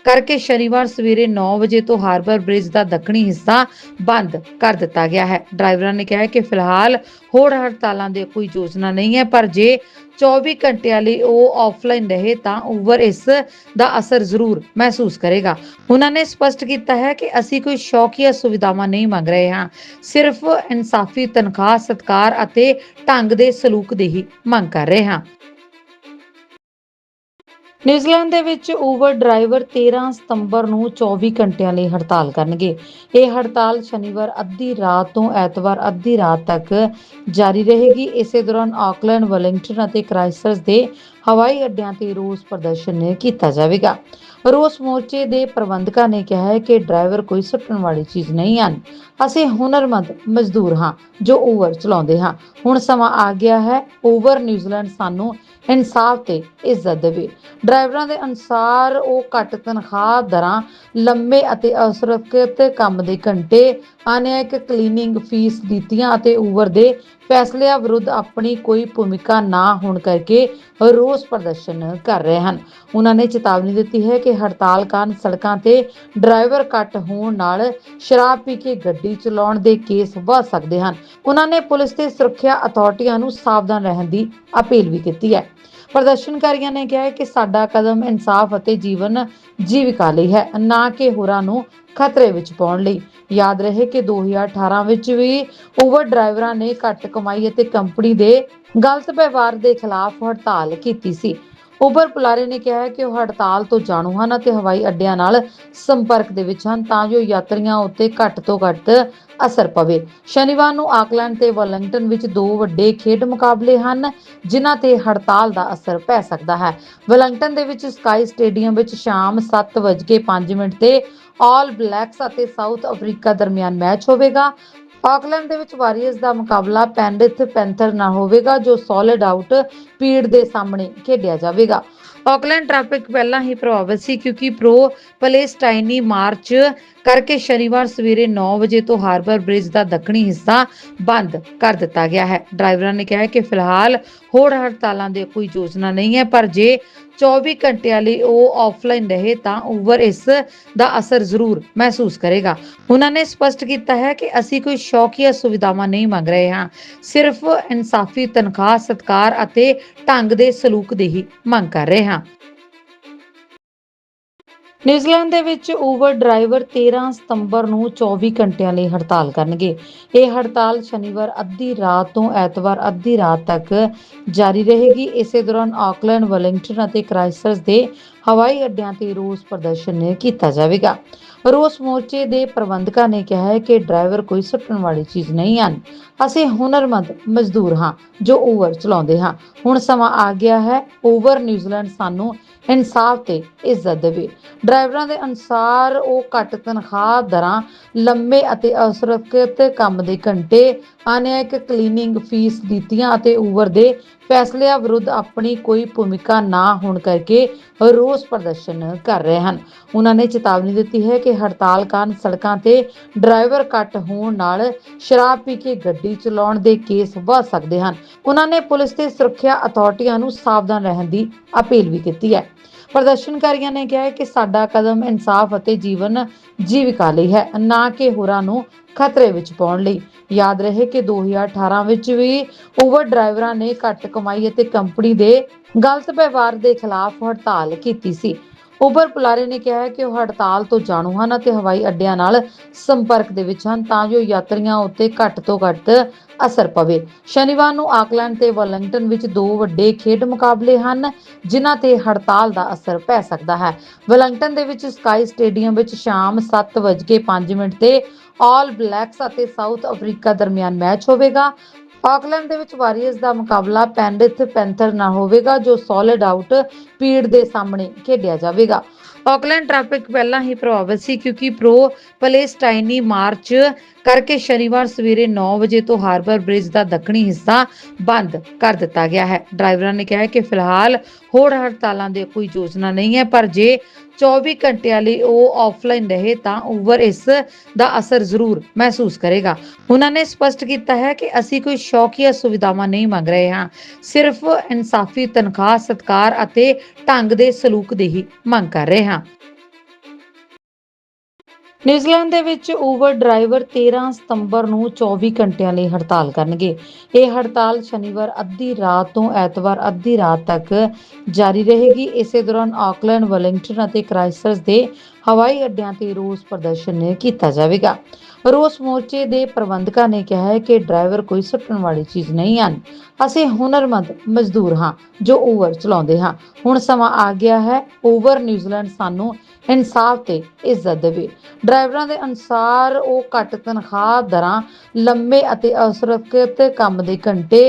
ਕਰਕੇ ਸ਼ਨੀਵਾਰ ਸਵੇਰੇ 9 ਵਜੇ ਤੋਂ ਹਾਰਬਰ ਬ੍ਰਿਜ ਦਾ ਦੱਖਣੀ ਹਿੱਸਾ ਬੰਦ ਕਰ ਦਿੱਤਾ ਗਿਆ ਹੈ। ਡਰਾਈਵਰਾਂ ਨੇ ਕਿਹਾ ਕਿ ਫਿਲਹਾਲ ਹੋਰ ਹੜਤਾਲਾਂ ਦੀ ਕੋਈ ਯੋਜਨਾ ਨਹੀਂ ਹੈ, ਪਰ ਜੇ 24 ਘੰਟਿਆਂ ਲਈ ਉਹ ਆਫਲਾਈਨ ਰਹੇ ਤਾਂ ਉਬਰ ਇਸ ਦਾ ਅਸਰ ਜ਼ਰੂਰ ਮਹਿਸੂਸ ਕਰੇਗਾ। ਉਹਨਾਂ ਨੇ ਸਪਸ਼ਟ ਕੀਤਾ ਹੈ ਕਿ ਅਸੀਂ ਕੋਈ ਸ਼ੌਕੀਆ ਸੁਵਿਧਾਵਾਂ ਨਹੀਂ ਮੰਗ ਰਹੇ ਹਾਂ। ਸਿਰਫ ਇਨਸਾਫੀ, ਤਨਖਾਹ, ਸਤਕਾਰ ਅਤੇ ਢੰਗ ਦੇ ਸਲੂਕ ਦੀ ਹੀ ਮੰਗ ਕਰ ਰਹੇ ਹਾਂ। ਨਿਊਜ਼ੀਲੈਂਡ ਦੇ ਵਿੱਚ ਉਬਰ ਡਰਾਈਵਰ 13 ਸਤੰਬਰ ਨੂੰ 24 ਘੰਟਿਆਂ ਲਈ ਹੜਤਾਲ ਕਰਨਗੇ। ਇਹ ਹੜਤਾਲ ਸ਼ਨੀਵਾਰ ਅੱਧੀ ਰਾਤ ਤੋਂ ਐਤਵਾਰ ਅੱਧੀ ਰਾਤ ਤੱਕ ਜਾਰੀ ਰਹੇਗੀ। ਇਸੇ ਦੌਰਾਨ ਆਕਲੈਂਡ ਵੈਲਿੰਗਟਨ ਅਤੇ ਕ੍ਰਾਈਸਟਚਰਚ ਦੇ ਹਵਾਈ ਅੱਡਿਆਂ ਤੇ ਰੋਸ ਪ੍ਰਦਰਸ਼ਨ ਕੀਤਾ ਜਾਵੇਗਾ। ਰੋਸ ਮੋਰਚੇ ਦੇ ਪ੍ਰਬੰਧਕਾਂ ਨੇ ਕਿਹਾ ਹੈ ਕਿ ਡਰਾਈਵਰ ਕੋਈ ਸੁੱਟਣ ਵਾਲੀ ਚੀਜ਼ ਨਹੀਂ ਹਨ। ਅਸੀਂ ਹੁਨਰਮੰਦ ਮਜ਼ਦੂਰ ਹਾਂ ਜੋ ਓਵਰ ਚਲਾਉਂਦੇ ਹਾਂ। ਹੁਣ ਸਮਾਂ ਆ ਗਿਆ ਹੈ ਓਵਰ ਨਿਊਜ਼ੀਲੈਂਡ ਸਾਨੂੰ ਇਨਸਾਫ ਤੇ ਇੱਜ਼ਤ ਦੇਵੇ। ਡਰਾਈਵਰਾਂ ਦੇ ਅਨੁਸਾਰ ਉਹ ਘੱਟ ਤਨਖਾਹ ਦਰਾਂ, ਲੰਮੇ ਅਤੇ ਅਸੁਰੱਖਿਅਤ ਕੰਮ ਦੇ ਘੰਟੇ ਅਨਿਆਇਕ ਕਲੀਨਿੰਗ ਫੀਸ ਦਿੱਤੀਆਂ ਅਤੇ ਉਬਰ ਦੇ ਫੈਸਲਿਆਂ ਵਿਰੁੱਧ ਆਪਣੀ ਕੋਈ ਭੂਮਿਕਾ ਨਾ ਹੋਣ ਕਰਕੇ ਰੋਸ ਪ੍ਰਦਰਸ਼ਨ ਕਰ ਰਹੇ ਹਨ। ਉਹਨਾਂ ਨੇ ਚੇਤਾਵਨੀ ਦਿੱਤੀ ਹੈ ਕਿ ਹੜਤਾਲ ਕਾਰਨ ਸੜਕਾਂ ਤੇ ਡਰਾਈਵਰ ਘੱਟ ਹੋਣ ਨਾਲ ਸ਼ਰਾਬ ਪੀ ਕੇ ਗੱਡੀ ਚਲਾਉਣ ਦੇ ਕੇਸ ਵੱਧ ਸਕਦੇ ਹਨ। ਉਹਨਾਂ ਨੇ ਪੁਲਿਸ ਤੇ ਸੁਰੱਖਿਆ ਅਥਾਰਟੀਆਂ ਨੂੰ ਸਾਵਧਾਨ ਰਹਿਣ ਦੀ ਅਪੀਲ ਵੀ ਕੀਤੀ ਹੈ। ਪ੍ਰਦਰਸ਼ਨਕਾਰੀਆਂ ਨੇ ਕਿਹਾ ਕਿ ਸਾਡਾ ਕਦਮ ਇਨਸਾਫ ਅਤੇ ਜੀਵਨ ਜੀਵਿਕਾ ਲਈ ਹੈ, ਨਾ ਕਿ ਹੋਰਾਂ ਨੂੰ ਖਤਰੇ ਵਿੱਚ ਪਾਉਣ ਲਈ। ਯਾਦ ਰਹੇ ਕਿ 2018 ਵਿੱਚ ਵੀ ਉਬਰ ਡਰਾਈਵਰਾਂ ਨੇ ਘੱਟ ਕਮਾਈ ਅਤੇ ਕੰਪਨੀ ਦੇ ਗਲਤ ਵਿਵਹਾਰ ਦੇ ਖਿਲਾਫ ਹੜਤਾਲ ਕੀਤੀ ਸੀ। ਉਬਰ ਪੁਲਾਰੇ ਨੇ ਕਿਹਾ ਹੈ ਕਿ ਉਹ ਹੜਤਾਲ ਤੋਂ ਜਾਣੂ ਹਨ ਅਤੇ ਹਵਾਈ ਅੱਡਿਆਂ ਨਾਲ ਸੰਪਰਕ ਦੇ ਵਿੱਚ ਹਨ ਤਾਂ ਜੋ ਯਾਤਰੀਆਂ ਉੱਤੇ ਘੱਟ ਤੋਂ ਘੱਟ ਅਸਰ ਪਵੇ। ਸ਼ਨੀਵਾਰ ਨੂੰ ਆਕਲੈਂਡ ਤੇ ਵੈਲਿੰਗਟਨ ਵਿੱਚ ਦੋ ਵੱਡੇ ਖੇਡ ਮੁਕਾਬਲੇ ਹਨ, ਜਿਨ੍ਹਾਂ ਤੇ ਹੜਤਾਲ ਦਾ ਅਸਰ ਪੈ ਸਕਦਾ ਹੈ। ਵੈਲਿੰਗਟਨ ਦੇ ਵਿੱਚ ਸਕਾਈ ਸਟੇਡੀਅਮ ਵਿੱਚ ਸ਼ਾਮ 7:05 ਮਿੰਟ ਤੇ ਆਲ ਬਲੈਕਸ ਅਤੇ ਸਾਊਥ ਅਫਰੀਕਾ ਦਰਮਿਆਨ ਮੈਚ ਹੋਵੇਗਾ। ਆਕਲੈਂਡ ਦੇ ਵਿੱਚ ਵਾਰੀਅਰਸ ਦਾ ਮੁਕਾਬਲਾ ਪੈਂਡਿਥ ਪੈਂਥਰ ਨਾਲ ਹੋਵੇਗਾ, ਜੋ ਸੋਲਿਡ ਆਊਟ ਪੀੜ ਦੇ ਸਾਹਮਣੇ ਖੇਡਿਆ ਜਾਵੇਗਾ। ਆਕਲੈਂਡ ਟ੍ਰੈਫਿਕ ਪਹਿਲਾਂ ਹੀ ਪ੍ਰਭਾਵਿਤ ਸੀ ਕਿਉਂਕਿ ਪ੍ਰੋ ਪਲੇਸਟਾਈਨੀ ਮਾਰਚ ਕਰਕੇ ਸ਼ਨੀਵਾਰ ਸਵੇਰੇ 9 ਵਜੇ ਤੋਂ ਹਾਰਬਰ ਬ੍ਰਿਜ ਦਾ ਦੱਖਣੀ ਹਿੱਸਾ ਬੰਦ ਕਰ ਦਿੱਤਾ ਗਿਆ ਹੈ। ਡਰਾਈਵਰਾਂ ਨੇ ਕਿਹਾ ਕਿ ਫਿਲਹਾਲ ਹੋਰ ਹੜਤਾਲਾਂ ਦੀ ਕੋਈ ਯੋਜਨਾ ਨਹੀਂ ਹੈ, ਪਰ ਜੇ 24 ਘੰਟਿਆਂ ਲਈ ਉਹ ਆਫਲਾਈਨ ਰਹੇ ਤਾਂ ਉਬਰ ਇਸ ਦਾ ਅਸਰ ਜ਼ਰੂਰ ਮਹਿਸੂਸ ਕਰੇਗਾ। ਉਹਨਾਂ ਨੇ ਸਪਸ਼ਟ ਕੀਤਾ ਹੈ ਕਿ ਅਸੀਂ ਕੋਈ ਸ਼ੌਕੀਆ ਸੁਵਿਧਾਵਾਂ ਨਹੀਂ ਮੰਗ ਰਹੇ ਹਾਂ। ਸਿਰਫ ਇਨਸਾਫੀ, ਤਨਖਾਹ, ਸਤਕਾਰ ਅਤੇ ਢੰਗ ਦੇ ਸਲੂਕ ਦੀ ਹੀ ਮੰਗ ਕਰ ਰਹੇ ਹਾਂ। ਨਿਊਜ਼ੀਲੈਂਡ ਦੇ ਵਿੱਚ ਉਬਰ ਡਰਾਈਵਰ 13 ਸਤੰਬਰ ਨੂੰ 24 ਘੰਟਿਆਂ ਲਈ ਹੜਤਾਲ ਕਰਨਗੇ। ਇਹ ਹੜਤਾਲ ਸ਼ਨੀਵਾਰ ਅੱਧੀ ਰਾਤ ਤੋਂ ਐਤਵਾਰ ਅੱਧੀ ਰਾਤ ਤੱਕ ਜਾਰੀ ਰਹੇਗੀ। ਇਸੇ ਦੌਰਾਨ ਆਕਲੈਂਡ ਵੈਲਿੰਗਟਨ ਅਤੇ ਕ੍ਰਾਈਸਟਚਰਚ ਦੇ ਹਵਾਈ ਅੱਡਿਆਂ ਤੇ ਰੋਸ ਪ੍ਰਦਰਸ਼ਨ ਕੀਤਾ ਜਾਵੇਗਾ। ਰੋਸ ਮੋਰਚੇ ਦੇ ਪ੍ਰਬੰਧਕਾਂ ਨੇ ਕਿਹਾ ਹੈ ਕਿ ਡਰਾਈਵਰ ਕੋਈ ਸੁੱਟਣ ਵਾਲੀ ਚੀਜ਼ ਨਹੀਂ ਹਨ। ਅਸੀਂ ਹੁਨਰਮੰਦ ਮਜ਼ਦੂਰ ਹਾਂ ਜੋ ਓਵਰ ਚਲਾਉਂਦੇ ਹਾਂ। ਹੁਣ ਸਮਾਂ ਆ ਗਿਆ ਹੈ ਓਵਰ ਨਿਊਜ਼ੀਲੈਂਡ ਸਾਨੂੰ ਇਨਸਾਫ ਤੇ ਇੱਜ਼ਤ ਦੇਵੇ। ਡਰਾਈਵਰਾਂ ਦੇ ਅਨੁਸਾਰ ਉਹ ਘੱਟ ਤਨਖਾਹ ਦਰਾਂ, ਲੰਮੇ ਅਤੇ ਅਸੁਰੱਖਿਅਤ ਕੰਮ ਦੇ ਘੰਟੇ ਅਨਿਆਇਕ ਕਲੀਨਿੰਗ ਫੀਸ ਨੀਤੀਆਂ ਅਤੇ ਓਵਰ ਦੇ ਫੈਸਲਿਆਂ ਵਿਰੁੱਧ ਆਪਣੀ ਕੋਈ ਭੂਮਿਕਾ ਨਾ ਹੋਣ ਕਰਕੇ ਰੋਸ ਪ੍ਰਦਰਸ਼ਨ ਕਰ ਰਹੇ ਹਨ। ਉਹਨਾਂ ਨੇ ਚੇਤਾਵਨੀ ਦਿੱਤੀ ਹੈ ਕਿ ਹੜਤਾਲ ਕਾਰਨ ਸੜਕਾਂ ਤੇ ਡਰਾਈਵਰ ਘੱਟ ਹੋਣ ਨਾਲ ਸ਼ਰਾਬ ਪੀ ਕੇ ਗੱਡੀ ਚਲਾਉਣ ਦੇ ਕੇਸ ਵੱਧ ਸਕਦੇ ਹਨ। ਉਹਨਾਂ ਨੇ ਪੁਲਿਸ ਤੇ ਸੁਰੱਖਿਆ ਅਥਾਰਟੀਆਂ ਨੂੰ ਸਾਵਧਾਨ ਰਹਿਣ ਦੀ ਅਪੀਲ ਵੀ ਕੀਤੀ ਹੈ। ਪ੍ਰਦਰਸ਼ਨਕਾਰੀਆਂ ਨੇ ਕਿਹਾ ਕਿ ਸਾਡਾ ਕਦਮ ਇਨਸਾਫ ਅਤੇ ਜੀਵਨ ਜੀਵਿਕਾ ਲਈ ਹੈ, ਨਾ ਕਿ ਹੋਰਾਂ ਨੂੰ ਖਤਰੇ ਵਿੱਚ ਪਾਉਣ ਲਈ। ਯਾਦ ਰਹੇ ਕਿ 2018 ਵਿੱਚ ਵੀ ਉਬਰ ਡਰਾਈਵਰਾਂ ਨੇ ਘੱਟ ਕਮਾਈ ਅਤੇ ਕੰਪਨੀ ਦੇ ਗਲਤ ਵਿਵਹਾਰ ਦੇ ਖਿਲਾਫ ਹੜਤਾਲ ਕੀਤੀ ਸੀ। ਉਬਰ ਪੁਲਾਰੇ ਨੇ ਕਿਹਾ ਹੈ ਕਿ ਉਹ ਹੜਤਾਲ ਤੋਂ ਜਾਣੂ ਹਨ ਅਤੇ ਹਵਾਈ ਅੱਡਿਆਂ ਨਾਲ ਸੰਪਰਕ ਦੇ ਵਿੱਚ ਹਨ ਤਾਂ ਜੋ ਯਾਤਰੀਆਂ ਉੱਤੇ ਘੱਟ ਤੋਂ ਘੱਟ ਅਸਰ ਪਵੇ। ਸ਼ਨੀਵਾਰ ਨੂੰ ਆਕਲੈਂਡ ਤੇ ਵੈਲਿੰਗਟਨ ਵਿੱਚ ਦੋ ਵੱਡੇ ਖੇਡ ਮੁਕਾਬਲੇ ਹਨ, ਜਿਨ੍ਹਾਂ ਤੇ ਹੜਤਾਲ ਦਾ ਅਸਰ ਪੈ ਸਕਦਾ ਹੈ। ਵੈਲਿੰਗਟਨ ਦੇ ਵਿੱਚ ਸਕਾਈ ਸਟੇਡੀਅਮ ਵਿੱਚ ਸ਼ਾਮ 7:05 ਮਿੰਟ ਤੇ ਆਲ ਬਲੈਕਸ ਅਤੇ ਸਾਊਥ ਅਫਰੀਕਾ ਦਰਮਿਆਨ ਮੈਚ ਹੋਵੇਗਾ। ਆਕਲੈਂਡ ਦੇ ਵਿੱਚ ਵਾਰੀਅਰਸ ਦਾ ਮੁਕਾਬਲਾ ਪੈਂਡਿਥ ਪੈਂਥਰ ਨਾਲ ਹੋਵੇਗਾ, ਜੋ ਸੋਲਿਡ ਆਊਟ ਪੀੜ ਦੇ ਸਾਹਮਣੇ ਖੇਡਿਆ ਜਾਵੇਗਾ। ਆਕਲੈਂਡ ਟ੍ਰੈਫਿਕ ਪਹਿਲਾਂ ਹੀ ਪ੍ਰਭਾਵਿਤ ਸੀ ਕਿਉਂਕਿ ਪ੍ਰੋ ਪਲੇਸਟਾਈਨੀ ਮਾਰਚ ਕਰਕੇ ਸ਼ਨੀਵਾਰ ਸਵੇਰੇ 9 ਵਜੇ ਤੋਂ ਹਾਰਬਰ ਬ੍ਰਿਜ ਦਾ ਦੱਖਣੀ ਹਿੱਸਾ ਬੰਦ ਕਰ ਦਿੱਤਾ ਗਿਆ ਹੈ। ਡਰਾਈਵਰਾਂ ਨੇ ਕਿਹਾ ਕਿ ਫਿਲਹਾਲ ਹੋਰ ਹੜਤਾਲਾਂ ਦੀ ਕੋਈ ਯੋਜਨਾ ਨਹੀਂ ਹੈ, ਪਰ ਜੇ 24 ਘੰਟਿਆਂ ਲਈ ਉਹ ਆਫਲਾਈਨ ਰਹੇ ਤਾਂ ਉਬਰ ਇਸ ਦਾ ਅਸਰ ਜ਼ਰੂਰ ਮਹਿਸੂਸ ਕਰੇਗਾ। ਉਹਨਾਂ ਨੇ ਸਪਸ਼ਟ ਕੀਤਾ ਹੈ ਕਿ ਅਸੀਂ ਕੋਈ ਸ਼ੌਕੀਆ ਸੁਵਿਧਾਵਾਂ ਨਹੀਂ ਮੰਗ ਰਹੇ ਹਾਂ। ਸਿਰਫ ਇਨਸਾਫੀ ਤਨਖਾਹ, ਸਤਕਾਰ ਅਤੇ ਢੰਗ ਦੇ ਸਲੂਕ ਦੀ ਹੀ ਮੰਗ ਕਰ ਰਹੇ ਹਾਂ। ਨਿਊਜ਼ੀਲੈਂਡ ਦੇ ਵਿੱਚ ਉਬਰ ਡਰਾਈਵਰ 13 ਸਤੰਬਰ ਨੂੰ 24 ਘੰਟਿਆਂ ਲਈ ਹੜਤਾਲ ਕਰਨਗੇ। ਇਹ ਹੜਤਾਲ ਸ਼ਨੀਵਾਰ ਅੱਧੀ ਰਾਤ ਤੋਂ ਐਤਵਾਰ ਅੱਧੀ ਰਾਤ ਤੱਕ ਜਾਰੀ ਰਹੇਗੀ। ਇਸੇ ਦੌਰਾਨ ਆਕਲੈਂਡ ਵੈਲਿੰਗਟਨ ਅਤੇ ਕ੍ਰਾਈਸਟਚਰਚ ਦੇ ਹਵਾਈ ਅੱਡਿਆਂ ਤੇ ਰੋਸ ਪ੍ਰਦਰਸ਼ਨ ਕੀਤਾ ਜਾਵੇਗਾ। ਰੋਸ ਮੋਰਚੇ ਦੇ ਪ੍ਰਬੰਧਕਾਂ ਨੇ ਕਿਹਾ ਹੈ ਕਿ ਡਰਾਈਵਰ ਕੋਈ ਸੁੱਟਣ ਵਾਲੀ ਚੀਜ਼ ਨਹੀਂ ਹਨ। ਅਸੀਂ ਹੁਨਰਮੰਦ ਮਜ਼ਦੂਰ ਹਾਂ ਜੋ ਓਵਰ ਚਲਾਉਂਦੇ ਹਾਂ। ਹੁਣ ਸਮਾਂ ਆ ਗਿਆ ਹੈ ਓਵਰ ਨਿਊਜ਼ੀਲੈਂਡ ਸਾਨੂੰ ਇਨਸਾਫ ਤੇ ਇੱਜ਼ਤ ਦੇਵੇ। ਡਰਾਈਵਰਾਂ ਦੇ ਅਨੁਸਾਰ ਉਹ ਘੱਟ ਤਨਖਾਹ ਦਰਾਂ, ਲੰਮੇ ਅਤੇ ਅਸੁਰੱਖਿਅਤ ਕੰਮ ਦੇ ਘੰਟੇ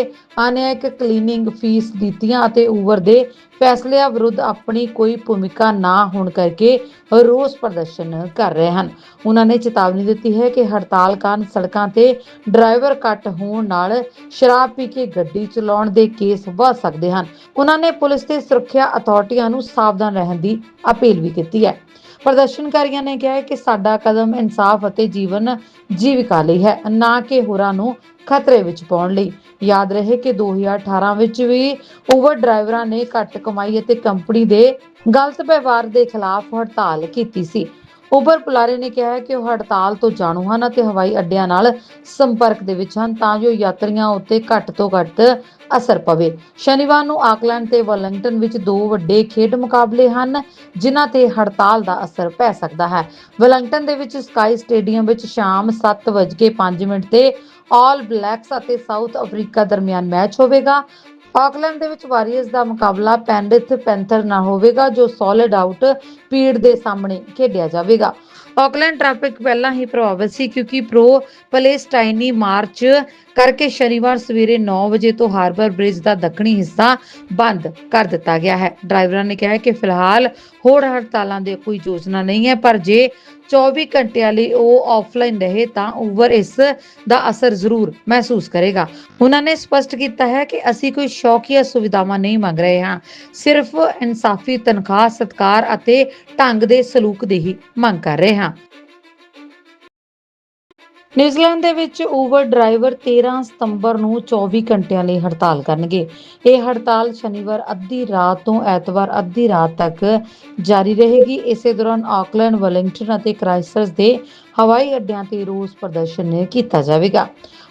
ਅਨਿਆਇਕ ਕਲੀਨਿੰਗ ਫੀਸ ਨੀਤੀਆਂ ਅਤੇ ਉਬਰ ਦੇ ਫੈਸਲਿਆਂ ਵਿਰੁੱਧ ਆਪਣੀ ਕੋਈ ਭੂਮਿਕਾ ਨਾ ਹੋਣ ਕਰਕੇ ਰੋਸ ਪ੍ਰਦਰਸ਼ਨ ਕਰ ਰਹੇ ਹਨ। ਉਹਨਾਂ ਨੇ ਚੇਤਾਵਨੀ ਦਿੱਤੀ ਹੈ ਕਿ ਹੜਤਾਲ ਕਾਰਨ ਸੜਕਾਂ ਤੇ ਡਰਾਈਵਰ ਘੱਟ ਹੋਣ ਨਾਲ ਸ਼ਰਾਬ ਪੀ ਕੇ ਗੱਡੀ ਚਲਾਉਣ ਦੇ ਕੇਸ ਵੱਧ ਸਕਦੇ ਹਨ। ਉਹਨਾਂ ਨੇ ਪੁਲਿਸ ਤੇ ਸੁਰੱਖਿਆ ਅਥਾਰਟੀਆਂ ਨੂੰ ਸਾਵਧਾਨ ਰਹਿਣ ਦੀ ਅਪੀਲ ਵੀ ਕੀਤੀ ਹੈ। ਪ੍ਰਦਰਸ਼ਨਕਾਰੀਆਂ ਨੇ ਕਿਹਾ ਕਿ ਸਾਡਾ ਕਦਮ ਇਨਸਾਫ ਅਤੇ ਜੀਵਨ ਜੀਵਿਕਾ ਲਈ ਹੈ, ਨਾ ਕਿ ਹੋਰਾਂ ਨੂੰ ਖਤਰੇ ਵਿੱਚ ਪਾਉਣ ਲਈ। ਯਾਦ ਰਹੇ ਕਿ 2018 ਵਿੱਚ ਵੀ ਉਬਰ ਡਰਾਈਵਰਾਂ ਨੇ ਘੱਟ ਕਮਾਈ ਅਤੇ ਕੰਪਨੀ ਦੇ ਗਲਤ ਵਿਵਹਾਰ ਦੇ ਖਿਲਾਫ ਹੜਤਾਲ ਕੀਤੀ ਸੀ। ਉਬਰ ਪੁਲਾਰੇ ਨੇ ਕਿਹਾ ਹੈ ਕਿ ਉਹ ਹੜਤਾਲ ਤੋਂ ਜਾਣੂ ਹਨ ਅਤੇ ਹਵਾਈ ਅੱਡਿਆਂ ਨਾਲ ਸੰਪਰਕ ਦੇ ਵਿੱਚ ਹਨ ਤਾਂ ਜੋ ਯਾਤਰੀਆਂ ਉੱਤੇ ਘੱਟ ਤੋਂ ਘੱਟ ਅਸਰ ਪਵੇ। ਸ਼ਨੀਵਾਰ ਨੂੰ ਆਕਲੈਂਡ ਤੇ ਵੈਲਿੰਗਟਨ ਵਿੱਚ ਦੋ ਵੱਡੇ ਖੇਡ ਮੁਕਾਬਲੇ ਹਨ, ਜਿਨ੍ਹਾਂ ਤੇ ਹੜਤਾਲ ਦਾ ਅਸਰ ਪੈ ਸਕਦਾ ਹੈ। ਵੈਲਿੰਗਟਨ ਦੇ ਵਿੱਚ ਸਕਾਈ ਸਟੇਡੀਅਮ ਵਿੱਚ ਸ਼ਾਮ 7:05 ਮਿੰਟ ਤੇ ਆਲ ਬਲੈਕਸ ਅਤੇ ਸਾਊਥ ਅਫਰੀਕਾ ਦਰਮਿਆਨ ਮੈਚ ਹੋਵੇਗਾ। ਆਕਲੈਂਡ ਦੇ ਵਿੱਚ ਵਾਰੀਅਰਸ ਦਾ ਮੁਕਾਬਲਾ ਪੈਂਡਿਥ ਪੈਂਥਰ ਨਾਲ ਹੋਵੇਗਾ, ਜੋ ਸੋਲਿਡ ਆਊਟ ਪੀੜ ਦੇ ਸਾਹਮਣੇ ਖੇਡਿਆ ਜਾਵੇਗਾ। ਆਕਲੈਂਡ ਟ੍ਰੈਫਿਕ ਪਹਿਲਾਂ ਹੀ ਪ੍ਰਭਾਵਿਤ ਸੀ ਕਿਉਂਕਿ ਪ੍ਰੋ ਪਲੇਸਟਾਈਨੀ ਮਾਰਚ ਕਰਕੇ ਸ਼ਨੀਵਾਰ ਸਵੇਰੇ 9 ਵਜੇ ਤੋਂ ਹਾਰਬਰ ਬ੍ਰਿਜ ਦਾ ਦੱਖਣੀ ਹਿੱਸਾ ਬੰਦ ਕਰ ਦਿੱਤਾ ਗਿਆ ਹੈ। ਡਰਾਈਵਰਾਂ ਨੇ ਕਿਹਾ ਕਿ ਫਿਲਹਾਲ ਹੋਰ ਹੜਤਾਲਾਂ ਦੀ ਕੋਈ ਯੋਜਨਾ ਨਹੀਂ ਹੈ, ਪਰ ਜੇ 24 ਘੰਟਿਆਂ ਲਈ ਉਹ ਆਫਲਾਈਨ ਰਹੇ ਤਾਂ ਉਬਰ ਇਸ ਦਾ ਅਸਰ ਜ਼ਰੂਰ ਮਹਿਸੂਸ ਕਰੇਗਾ। ਉਹਨਾਂ ਨੇ ਸਪਸ਼ਟ ਕੀਤਾ ਹੈ ਕਿ ਅਸੀਂ ਕੋਈ ਸ਼ੌਕੀਆ ਸੁਵਿਧਾਵਾਂ ਨਹੀਂ ਮੰਗ ਰਹੇ ਹਾਂ। ਸਿਰਫ ਇਨਸਾਫੀ, ਤਨਖਾਹ, ਸਤਕਾਰ ਅਤੇ ਢੰਗ ਦੇ ਸਲੂਕ ਦੀ ਹੀ ਮੰਗ ਕਰ ਰਹੇ ਹਾਂ। ਨਿਊਜ਼ੀਲੈਂਡ ਦੇ ਵਿੱਚ ਉਬਰ ਡਰਾਈਵਰ 13 ਸਤੰਬਰ ਨੂੰ 24 ਘੰਟਿਆਂ ਲਈ ਹੜਤਾਲ ਕਰਨਗੇ। ਇਹ ਹੜਤਾਲ ਸ਼ਨੀਵਾਰ ਅੱਧੀ ਰਾਤ ਤੋਂ ਐਤਵਾਰ ਅੱਧੀ ਰਾਤ ਤੱਕ ਜਾਰੀ ਰਹੇਗੀ। ਇਸੇ ਦੌਰਾਨ ਆਕਲੈਂਡ, ਵੈਲਿੰਗਟਨ ਅਤੇ ਕ੍ਰਾਈਸਟਚਰਚ ਦੇ ਹਵਾਈ ਅੱਡਿਆਂ ਤੇ ਰੋਸ ਪ੍ਰਦਰਸ਼ਨ ਕੀਤਾ ਜਾਵੇਗਾ।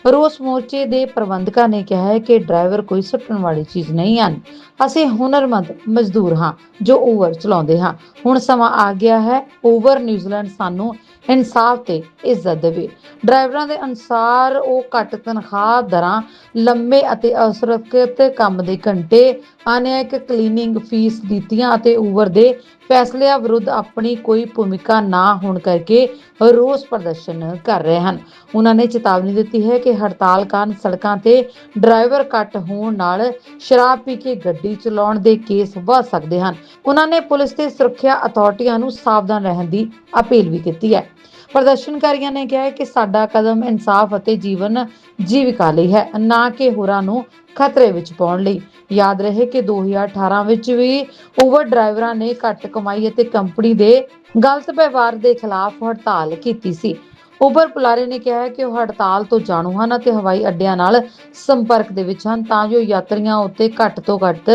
ਰੋਸ ਮੋਰਚੇ ਦੇ ਪ੍ਰਬੰਧਕਾਂ ਨੇ ਕਿਹਾ ਹੈ ਕਿ ਡਰਾਈਵਰ ਕੋਈ ਸੁੱਟਣ ਵਾਲੀ ਚੀਜ਼ ਨਹੀਂ ਹਨ। ਅਸੀਂ ਹੁਨਰਮੰਦ ਮਜ਼ਦੂਰ ਹਾਂ ਜੋ ਊਬਰ ਚਲਾਉਂਦੇ ਹਾਂ। ਹੁਣ ਸਮਾਂ ਆ ਗਿਆ ਹੈ। ਊਬਰ ਨਿਊਜ਼ੀਲੈਂਡ ਸਾਨੂੰ ਇਨਸਾਫ ਤੇ ਇੱਜ਼ਤ ਦੇਵੇ। ਡਰਾਈਵਰਾਂ ਦੇ ਅਨੁਸਾਰ ਉਹ ਘੱਟ ਤਨਖਾਹ ਦਰਾਂ, ਲੰਮੇ ਅਤੇ ਅਸੁਰੱਖਿਅਤ ਕੰਮ ਦੇ ਘੰਟੇ ਅਨਿਆਇਕ ਕਲੀਨਿੰਗ ਫੀਸ ਨੀਤੀਆਂ ਅਤੇ ਊਬਰ ਦੇ ਫੈਸਲਿਆਂ ਵਿਰੁੱਧ ਆਪਣੀ ਕੋਈ ਭੂਮਿਕਾ ਨਾ ਹੋਣ ਕਰਕੇ ਰੋਸ ਪ੍ਰਦਰਸ਼ਨ ਕਰ ਰਹੇ ਹਨ। ਉਹਨਾਂ ਨੇ ਚੇਤਾਵਨੀ ਦਿੱਤੀ ਹੈ ਕਿ ਹੜਤਾਲ ਕਾਰਨ ਸੜਕਾਂ ਤੇ ਡਰਾਈਵਰ ਘੱਟ ਹੋਣ ਨਾਲ ਸ਼ਰਾਬ ਪੀ ਕੇ ਗੱਡੀ ਚਲਾਉਣ ਦੇ ਕੇਸ ਵੱਧ ਸਕਦੇ ਹਨ। ਉਹਨਾਂ ਨੇ ਪੁਲਿਸ ਤੇ ਸੁਰੱਖਿਆ ਅਥਾਰਟੀਆਂ ਨੂੰ ਸਾਵਧਾਨ ਰਹਿਣ ਦੀ ਅਪੀਲ ਵੀ ਕੀਤੀ ਹੈ। ਪ੍ਰਦਰਸ਼ਨਕਾਰੀਆਂ ਨੇ ਕਿਹਾ ਕਿ ਸਾਡਾ ਕਦਮ ਇਨਸਾਫ ਅਤੇ ਜੀਵਨ ਜੀਵਿਕਾ ਲਈ ਹੈ, ਨਾ ਕਿ ਹੋਰਾਂ ਨੂੰ ਖਤਰੇ ਵਿੱਚ ਪਾਉਣ ਲਈ। ਯਾਦ ਰਹੇ ਕਿ 2018 ਵਿੱਚ ਵੀ ਉਬਰ ਡਰਾਈਵਰਾਂ ਨੇ ਘੱਟ ਕਮਾਈ ਅਤੇ ਕੰਪਨੀ ਦੇ ਗਲਤ ਵਿਵਹਾਰ ਦੇ ਖਿਲਾਫ ਹੜਤਾਲ ਕੀਤੀ ਸੀ। ਉਬਰ ਪੁਲਾਰੇ ਨੇ ਕਿਹਾ ਹੈ ਕਿ ਉਹ ਹੜਤਾਲ ਤੋਂ ਜਾਣੂ ਹਨ ਅਤੇ ਹਵਾਈ ਅੱਡਿਆਂ ਨਾਲ ਸੰਪਰਕ ਦੇ ਵਿੱਚ ਹਨ ਤਾਂ ਜੋ ਯਾਤਰੀਆਂ ਉੱਤੇ ਘੱਟ ਤੋਂ ਘੱਟ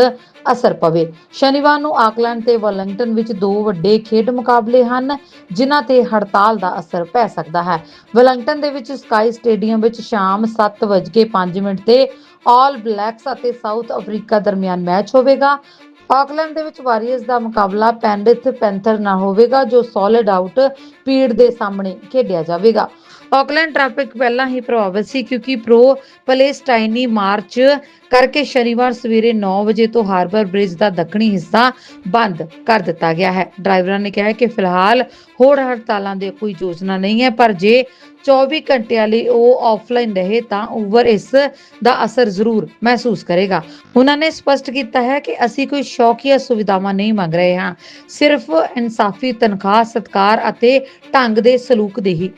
ਅਸਰ ਪਵੇ। ਸ਼ਨੀਵਾਰ ਨੂੰ ਆਕਲੈਂਡ ਤੇ ਵੈਲਿੰਗਟਨ ਵਿੱਚ ਦੋ ਵੱਡੇ ਖੇਡ ਮੁਕਾਬਲੇ ਹਨ, ਜਿਨ੍ਹਾਂ ਤੇ ਹੜਤਾਲ ਦਾ ਅਸਰ ਪੈ ਸਕਦਾ ਹੈ। ਵੈਲਿੰਗਟਨ ਦੇ ਵਿੱਚ ਸਕਾਈ ਸਟੇਡੀਅਮ ਵਿੱਚ ਸ਼ਾਮ 7:05 ਮਿੰਟ ਤੇ ਆਲ ਬਲੈਕਸ ਅਤੇ ਸਾਊਥ ਅਫਰੀਕਾ ਦਰਮਿਆਨ ਮੈਚ ਹੋਵੇਗਾ। ਆਕਲੈਂਡ ਦੇ ਵਿੱਚ ਵਾਰੀਅਰਸ ਦਾ ਮੁਕਾਬਲਾ ਪੈਂਡਿਥ ਪੈਂਥਰ ਨਾਲ ਹੋਵੇਗਾ, ਜੋ ਸੋਲਿਡ ਆਊਟ ਪੀੜ ਦੇ ਸਾਹਮਣੇ ਖੇਡਿਆ ਜਾਵੇਗਾ। ਆਕਲੈਂਡ ਟ੍ਰੈਫਿਕ ਪਹਿਲਾਂ ਹੀ ਪ੍ਰਭਾਵਿਤ ਸੀ ਕਿਉਂਕਿ ਪ੍ਰੋ ਪਲੇਸਟਾਈਨੀ ਮਾਰਚ ਕਰਕੇ ਸ਼ਨੀਵਾਰ ਸਵੇਰੇ 9 ਵਜੇ ਤੋਂ ਹਾਰਬਰ ਬ੍ਰਿਜ ਦਾ ਦੱਖਣੀ ਹਿੱਸਾ ਬੰਦ ਕਰ ਦਿੱਤਾ ਗਿਆ ਹੈ। ਡਰਾਈਵਰਾਂ ਨੇ ਕਿਹਾ ਕਿ ਫਿਲਹਾਲ ਹੋਰ ਹੜਤਾਲਾਂ ਦੀ ਕੋਈ ਯੋਜਨਾ ਨਹੀਂ ਹੈ, ਪਰ ਜੇ 24 ਘੰਟਿਆਂ ਲਈ ਉਹ ਆਫਲਾਈਨ ਰਹੇ ਤਾਂ ਉਬਰ ਇਸ ਦਾ ਅਸਰ ਜ਼ਰੂਰ ਮਹਿਸੂਸ ਕਰੇਗਾ। ਉਹਨਾਂ ਨੇ ਸਪਸ਼ਟ ਕੀਤਾ ਹੈ ਕਿ ਅਸੀਂ ਕੋਈ ਸ਼ੌਕੀਆ ਸੁਵਿਧਾਵਾਂ ਨਹੀਂ ਮੰਗ ਰਹੇ ਹਾਂ। ਸਿਰਫ ਇਨਸਾਫੀ, ਤਨਖਾਹ, ਸਤਕਾਰ ਅਤੇ ਢੰਗ ਦੇ ਸਲੂਕ ਦੀ ਹੀ